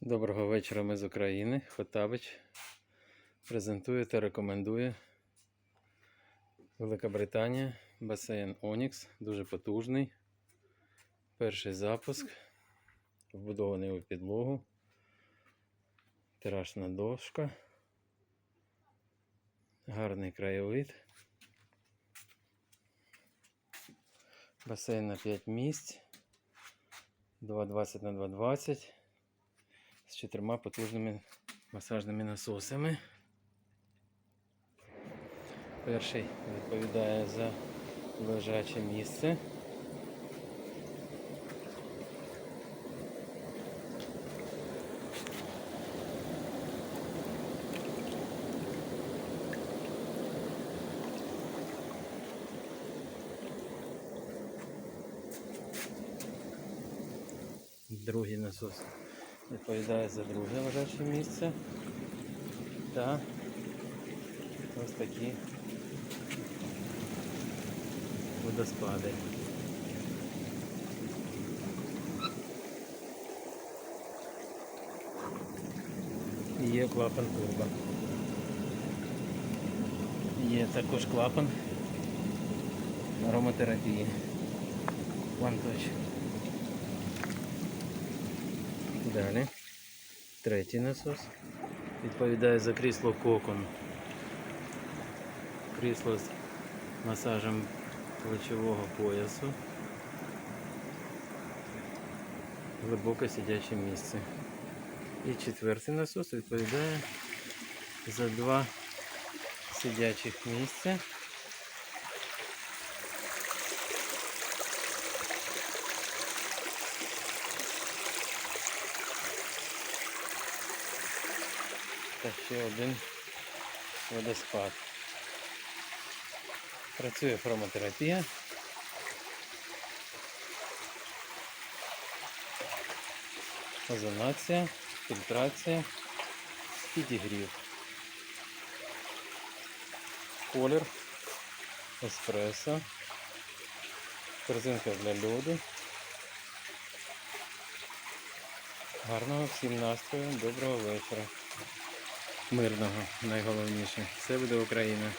Доброго вечора ми з України. Хотабич презентує та рекомендує Велика Британія, басейн Онікс, дуже потужний. Перший запуск, вбудований у підлогу, терашна дошка, гарний краєвид. Басейн на 5 місць, 2,20 на 2,20 з чотирма потужними масажними насосами. Перший відповідає за лежаче місце. Другий насос відповідає за друге лежаче місце. Та ось такі водоспади. Є клапан турбо. Є також клапан ароматерапії. One touch. Далі. Третій насос. Відповідає за крісло кокон. Крісло з масажем плечового поясу. Глибоке сидяче місце. І четвертий насос відповідає за два сидячих місця. Та ще один водоспад. Працює хромотерапія. Озонація, фільтрація, підігрів. Колір, еспресо, корзинка для льоду. Гарного всім настрою, доброго вечора. Мирного найголовніше. Все буде Україна.